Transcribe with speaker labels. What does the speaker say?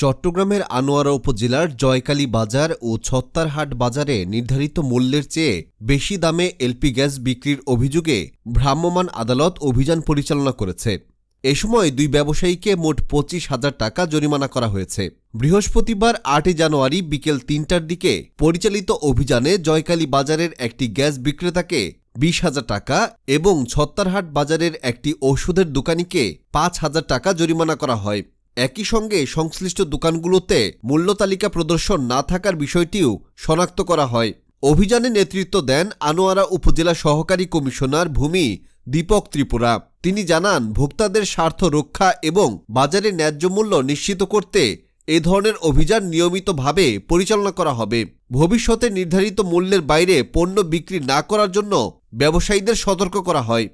Speaker 1: চট্টগ্রামের আনোয়ারা উপজেলার জয়কালী বাজার ও ছত্তারহাট বাজারে নির্ধারিত মূল্যের চেয়ে বেশি দামে এলপি গ্যাস বিক্রির অভিযোগে ভ্রাম্যমাণ আদালত অভিযান পরিচালনা করেছে। এ সময় দুই ব্যবসায়ীকে মোট পঁচিশ হাজার টাকা জরিমানা করা হয়েছে। বৃহস্পতিবার আটই জানুয়ারি বিকেল তিনটার দিকে পরিচালিত অভিযানে জয়কালী বাজারের একটি গ্যাস বিক্রেতাকে বিশ হাজার টাকা এবং ছত্তারহাট বাজারের একটি ওষুধের দোকানিকে পাঁচ হাজার টাকা জরিমানা করা হয়। একই সঙ্গে সংশ্লিষ্ট দোকানগুলোতে মূল্য তালিকা প্রদর্শন না থাকার বিষয়টিও শনাক্ত করা হয়। অভিযানে নেতৃত্ব দেন আনোয়ারা উপজেলা সহকারী কমিশনার ভূমি দীপক ত্রিপুরা। তিনি জানান, ভোক্তাদের স্বার্থ রক্ষা এবং বাজারে ন্যায্য মূল্য নিশ্চিত করতে এ ধরনের অভিযান নিয়মিতভাবে পরিচালনা করা হবে। ভবিষ্যতে নির্ধারিত মূল্যের বাইরে পণ্য বিক্রি না করার জন্য ব্যবসায়ীদের সতর্ক করা হয়।